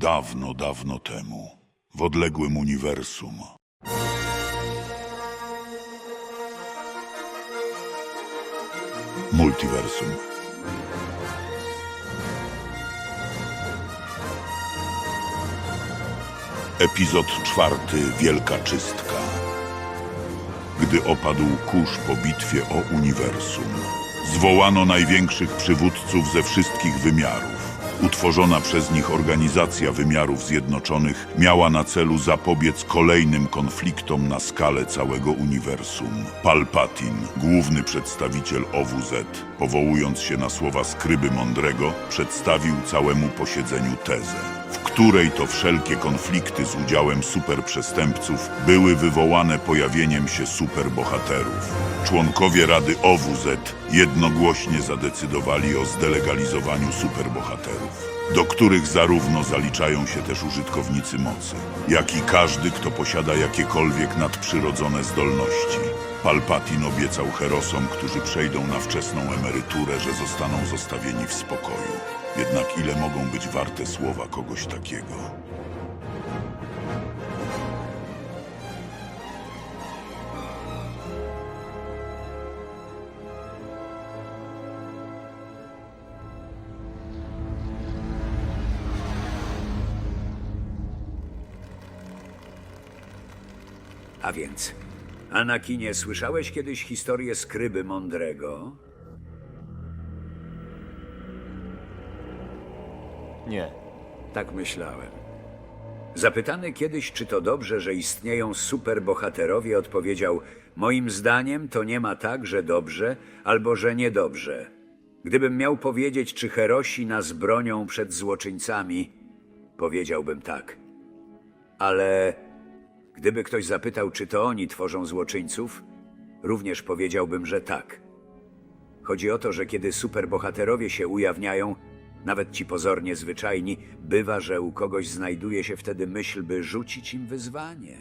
Dawno, dawno temu, w odległym uniwersum, multiversum, epizod czwarty Wielka Czystka. Gdy opadł kurz po bitwie o uniwersum, zwołano największych przywódców ze wszystkich wymiarów. Utworzona przez nich Organizacja Wymiarów Zjednoczonych miała na celu zapobiec kolejnym konfliktom na skalę całego uniwersum. Palpatine, główny przedstawiciel OWZ, powołując się na słowa skryby mądrego, przedstawił całemu posiedzeniu tezę, w której to wszelkie konflikty z udziałem superprzestępców były wywołane pojawieniem się superbohaterów. Członkowie Rady OWZ jednogłośnie zadecydowali o zdelegalizowaniu superbohaterów, do których zarówno zaliczają się też użytkownicy mocy, jak i każdy, kto posiada jakiekolwiek nadprzyrodzone zdolności. Palpatin obiecał herosom, którzy przejdą na wczesną emeryturę, że zostaną zostawieni w spokoju. Jednak ile mogą być warte słowa kogoś takiego? A więc, Anakinie, słyszałeś kiedyś historię skryby mądrego? Nie. Tak myślałem. Zapytany kiedyś, czy to dobrze, że istnieją superbohaterowie, odpowiedział: Moim zdaniem to nie ma tak, że dobrze albo że niedobrze. Gdybym miał powiedzieć, czy herosi nas bronią przed złoczyńcami, powiedziałbym tak. Ale gdyby ktoś zapytał, czy to oni tworzą złoczyńców, również powiedziałbym, że tak. Chodzi o to, że kiedy superbohaterowie się ujawniają, nawet ci pozornie zwyczajni, bywa, że u kogoś znajduje się wtedy myśl, by rzucić im wyzwanie.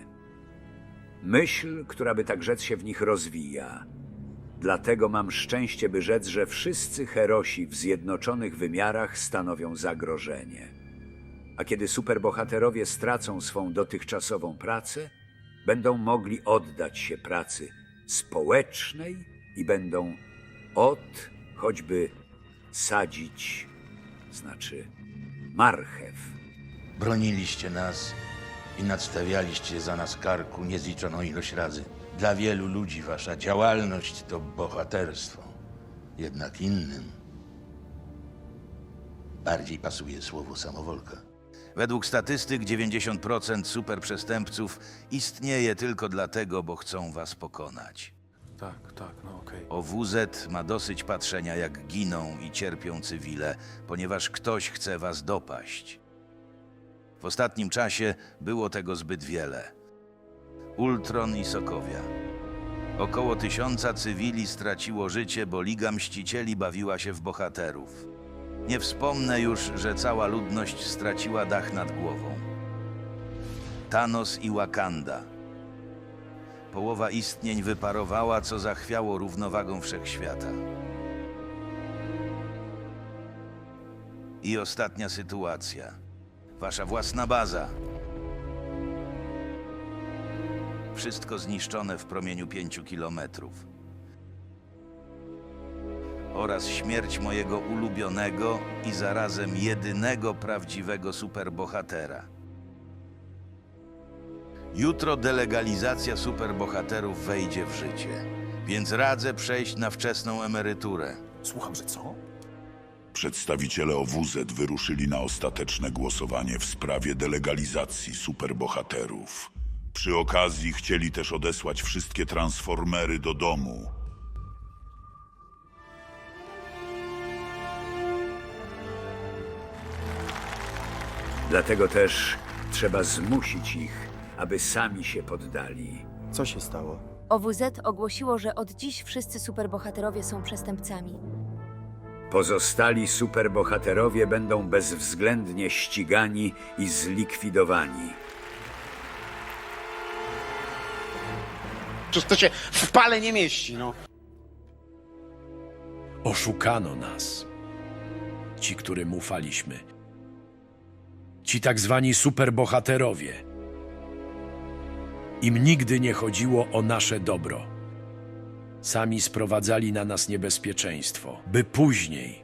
Myśl, która by tak rzec się w nich rozwija. Dlatego mam szczęście, by rzec, że wszyscy herosi w zjednoczonych wymiarach stanowią zagrożenie. A kiedy superbohaterowie stracą swą dotychczasową pracę, będą mogli oddać się pracy społecznej i będą od choćby sadzić, znaczy marchew. Broniliście nas i nadstawialiście za nas karku niezliczoną ilość razy. Dla wielu ludzi wasza działalność to bohaterstwo. Jednak innym bardziej pasuje słowo samowolka. Według statystyk 90% superprzestępców istnieje tylko dlatego, bo chcą was pokonać. Tak, tak, no okej. OWZ ma dosyć patrzenia, jak giną i cierpią cywile, ponieważ ktoś chce was dopaść. W ostatnim czasie było tego zbyt wiele. Ultron i Sokowia. Około tysiąca cywili straciło życie, bo Liga Mścicieli bawiła się w bohaterów. Nie wspomnę już, że cała ludność straciła dach nad głową. Thanos i Wakanda. Połowa istnień wyparowała, co zachwiało równowagą wszechświata. I ostatnia sytuacja. Wasza własna baza. Wszystko zniszczone w promieniu pięciu kilometrów. Oraz śmierć mojego ulubionego i zarazem jedynego prawdziwego superbohatera. Jutro delegalizacja superbohaterów wejdzie w życie, więc radzę przejść na wczesną emeryturę. Słucham, że co? Przedstawiciele OWZ wyruszyli na ostateczne głosowanie w sprawie delegalizacji superbohaterów. Przy okazji chcieli też odesłać wszystkie transformery do domu. Dlatego też trzeba zmusić ich, aby sami się poddali. Co się stało? OWZ ogłosiło, że od dziś wszyscy superbohaterowie są przestępcami. Pozostali superbohaterowie będą bezwzględnie ścigani i zlikwidowani. Przecież to się w pale nie mieści, no. Oszukano nas. Ci, którym ufaliśmy. Ci tak zwani superbohaterowie. Im nigdy nie chodziło o nasze dobro. Sami sprowadzali na nas niebezpieczeństwo, by później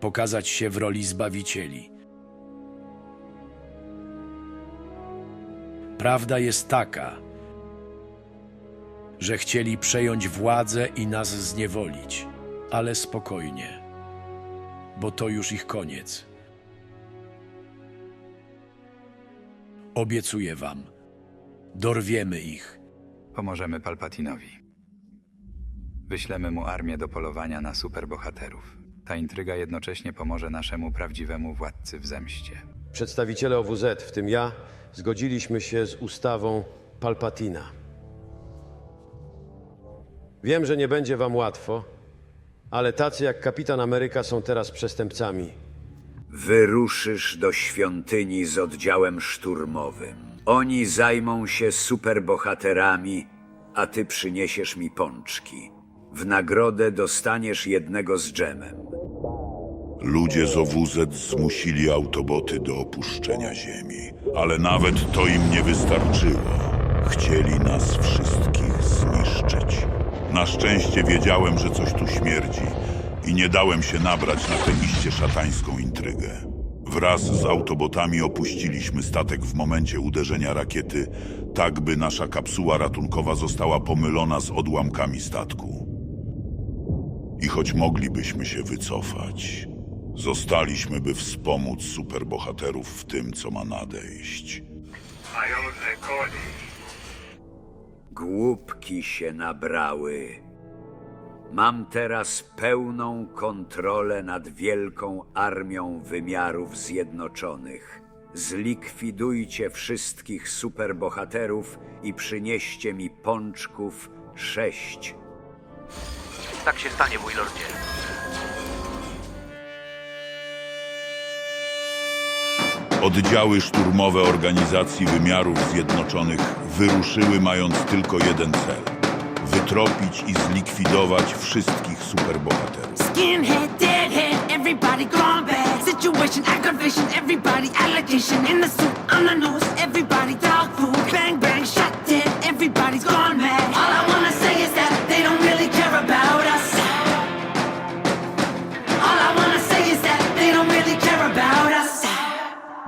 pokazać się w roli zbawicieli. Prawda jest taka, że chcieli przejąć władzę i nas zniewolić, ale spokojnie, bo to już ich koniec. Obiecuję wam, dorwiemy ich. Pomożemy Palpatinowi. Wyślemy mu armię do polowania na superbohaterów. Ta intryga jednocześnie pomoże naszemu prawdziwemu władcy w zemście. Przedstawiciele OWZ, w tym ja, zgodziliśmy się z ustawą Palpatina. Wiem, że nie będzie wam łatwo, ale tacy jak kapitan Ameryka są teraz przestępcami. Wyruszysz do świątyni z oddziałem szturmowym. Oni zajmą się superbohaterami, a ty przyniesiesz mi pączki. W nagrodę dostaniesz jednego z dżemem. Ludzie z OWZ zmusili autoboty do opuszczenia Ziemi, ale nawet to im nie wystarczyło. Chcieli nas wszystkich zniszczyć. Na szczęście wiedziałem, że coś tu śmierdzi i nie dałem się nabrać na tę iście szatańską intrygę. Wraz z autobotami opuściliśmy statek w momencie uderzenia rakiety, tak by nasza kapsuła ratunkowa została pomylona z odłamkami statku. I choć moglibyśmy się wycofać, zostaliśmy, by wspomóc superbohaterów w tym, co ma nadejść. Głupki się nabrały. Mam teraz pełną kontrolę nad wielką armią wymiarów zjednoczonych. Zlikwidujcie wszystkich superbohaterów i przynieście mi pączków sześć. Tak się stanie, mój lordzie. Oddziały szturmowe Organizacji Wymiarów Zjednoczonych wyruszyły mając tylko jeden cel: wytropić i zlikwidować wszystkich superbohaterów. Skinhead, deadhead, everybody gone bad. Situation, aggravation, everybody allegation. In the suit, on the news, everybody dog food.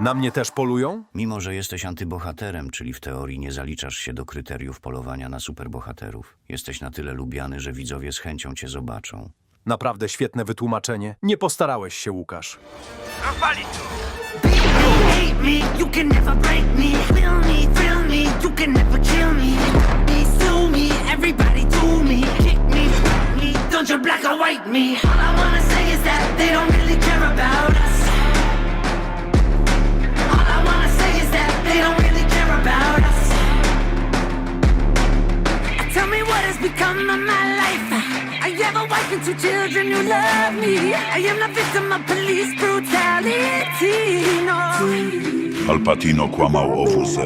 Na mnie też polują? Mimo, że jesteś antybohaterem, czyli w teorii nie zaliczasz się do kryteriów polowania na superbohaterów, jesteś na tyle lubiany, że widzowie z chęcią cię zobaczą. Naprawdę świetne wytłumaczenie. Nie postarałeś się, Łukasz. Rozwalić to! hate me, you can never break me. Feel me, thrill me, you can never kill me. Me, sue me, everybody do me. Kick me, fuck me, don't you black or white me. All I wanna say is that they don't really care about become of my life. I have a wife and two children who love me. I am the victim of police brutality. No. Palpatino kłamał OWZ,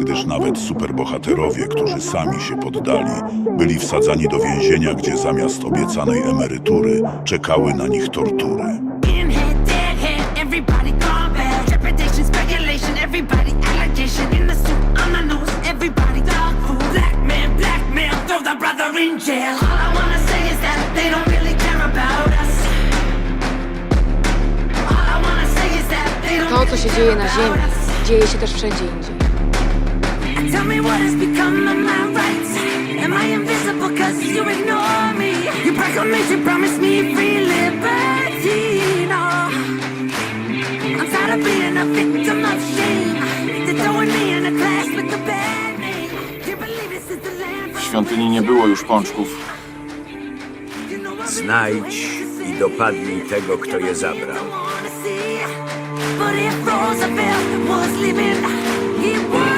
gdyż nawet superbohaterowie, którzy sami się poddali, byli wsadzani do więzienia, gdzie zamiast obiecanej emerytury czekały na nich tortury. Co się dzieje na Ziemi, dzieje się też wszędzie indziej. Tell me what has become of my rights. Am I invisible cause you ignore me? Your proclamation promised me free liberty. No. I'm tired of being a victim of shame. They're throwing me in a class with the bad name. Can't believe this is the land W świątyni nie było już pączków. Znajdź i dopadnij tego, kto je zabrał. But if Roosevelt was living, he wouldn't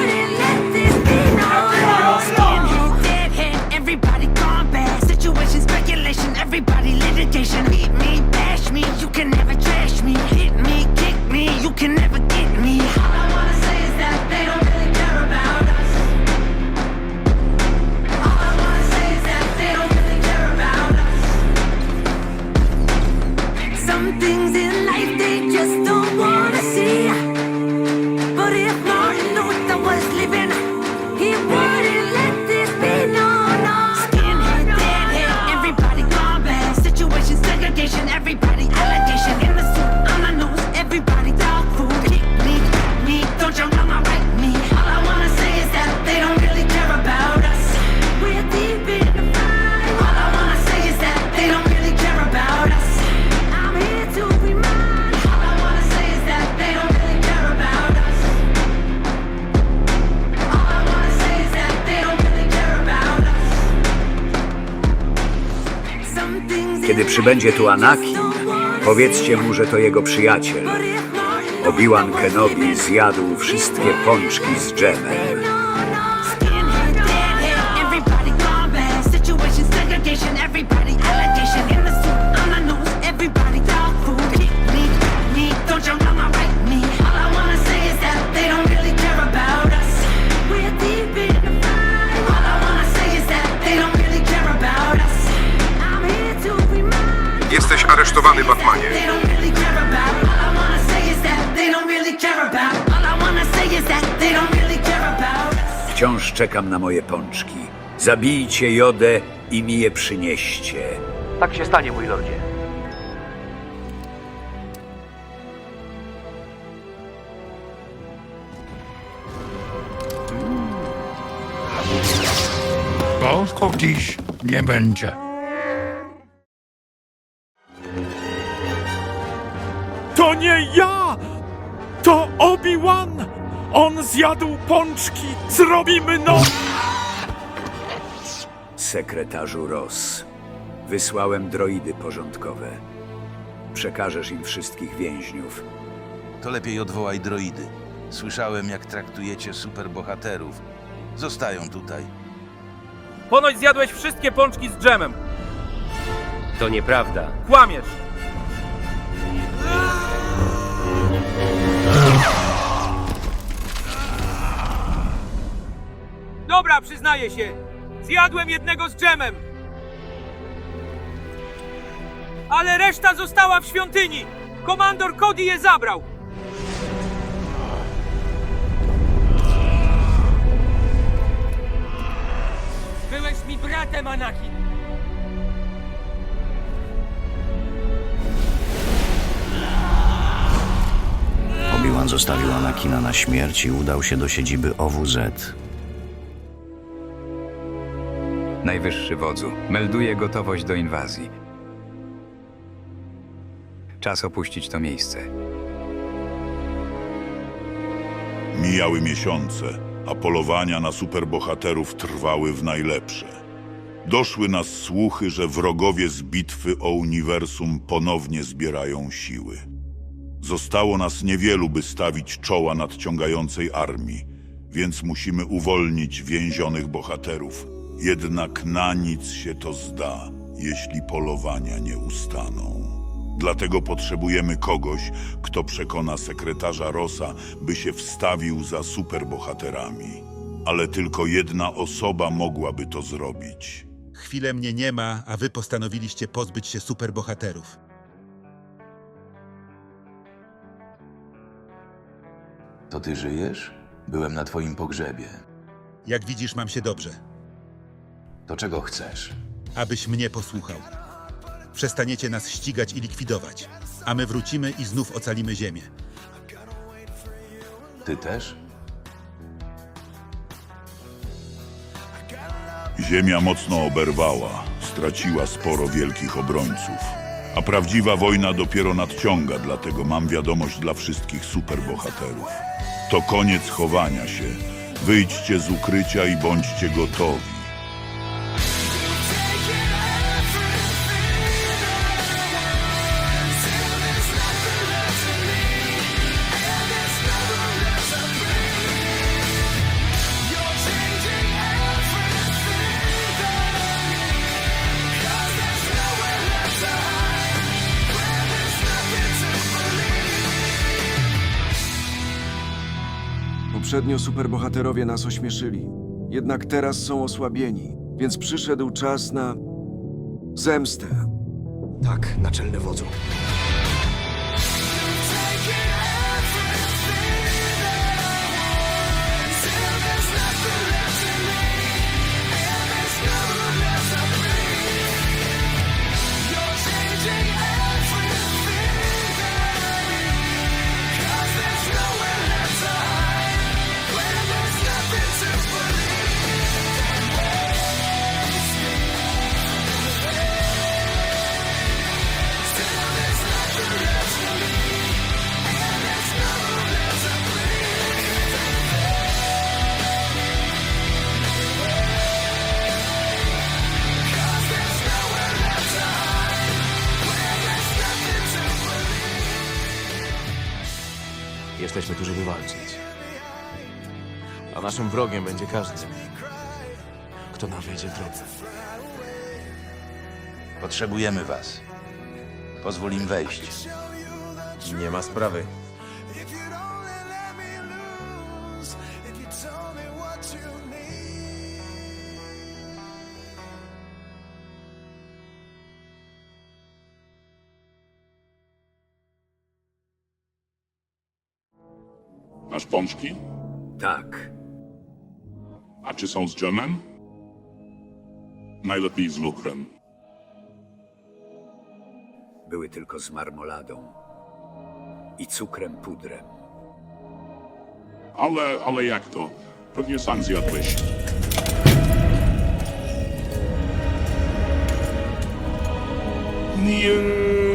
przybędzie tu Anakin, powiedzcie mu, że to jego przyjaciel. Obi-Wan Kenobi zjadł wszystkie pączki z dżemem. Czekam na moje pączki. Zabijcie Jodę i mi je przynieście. Tak się stanie, mój lordzie. Pączków dziś nie będzie. To nie ja! To Obi-Wan! On zjadł pączki! Zrobimy no... Sekretarzu Ross, wysłałem droidy porządkowe. Przekażesz im wszystkich więźniów. To lepiej odwołaj droidy. Słyszałem, jak traktujecie superbohaterów. Zostają tutaj. Ponoć zjadłeś wszystkie pączki z dżemem. To nieprawda. Kłamiesz. Dobra, przyznaję się. Zjadłem jednego z dżemem. Ale reszta została w świątyni. Komandor Cody je zabrał. Byłeś mi bratem, Anakin. Obi-Wan zostawił Anakina na śmierć i udał się do siedziby OWZ. Najwyższy wodzu, melduje gotowość do inwazji. Czas opuścić to miejsce. Mijały miesiące, a polowania na superbohaterów trwały w najlepsze. Doszły nas słuchy, że wrogowie z bitwy o uniwersum ponownie zbierają siły. Zostało nas niewielu, by stawić czoła nadciągającej armii, więc musimy uwolnić więzionych bohaterów. Jednak na nic się to zda, jeśli polowania nie ustaną. Dlatego potrzebujemy kogoś, kto przekona sekretarza Rosa, by się wstawił za superbohaterami. Ale tylko jedna osoba mogłaby to zrobić. Chwilę mnie nie ma, a wy postanowiliście pozbyć się superbohaterów. To ty żyjesz? Byłem na twoim pogrzebie. Jak widzisz, mam się dobrze. To czego chcesz? Abyś mnie posłuchał. Przestaniecie nas ścigać i likwidować, a my wrócimy i znów ocalimy ziemię. Ty też? Ziemia mocno oberwała, straciła sporo wielkich obrońców. A prawdziwa wojna dopiero nadciąga, dlatego mam wiadomość dla wszystkich superbohaterów. To koniec chowania się. Wyjdźcie z ukrycia i bądźcie gotowi. Poprzednio superbohaterowie nas ośmieszyli. Jednak teraz są osłabieni, więc przyszedł czas na zemstę. Tak, naczelny wodzu. Jesteśmy tu, żeby walczyć. A naszym wrogiem będzie każdy, kto nam wejdzie w drogę. Potrzebujemy was. Pozwól im wejść. Nie ma sprawy. Pączki? Tak. A czy są z dżemem? Najlepiej z lukrem. Były tylko z marmoladą i cukrem pudrem. Ale, ale jak to? Pewnie sam zjadłeś. Nie.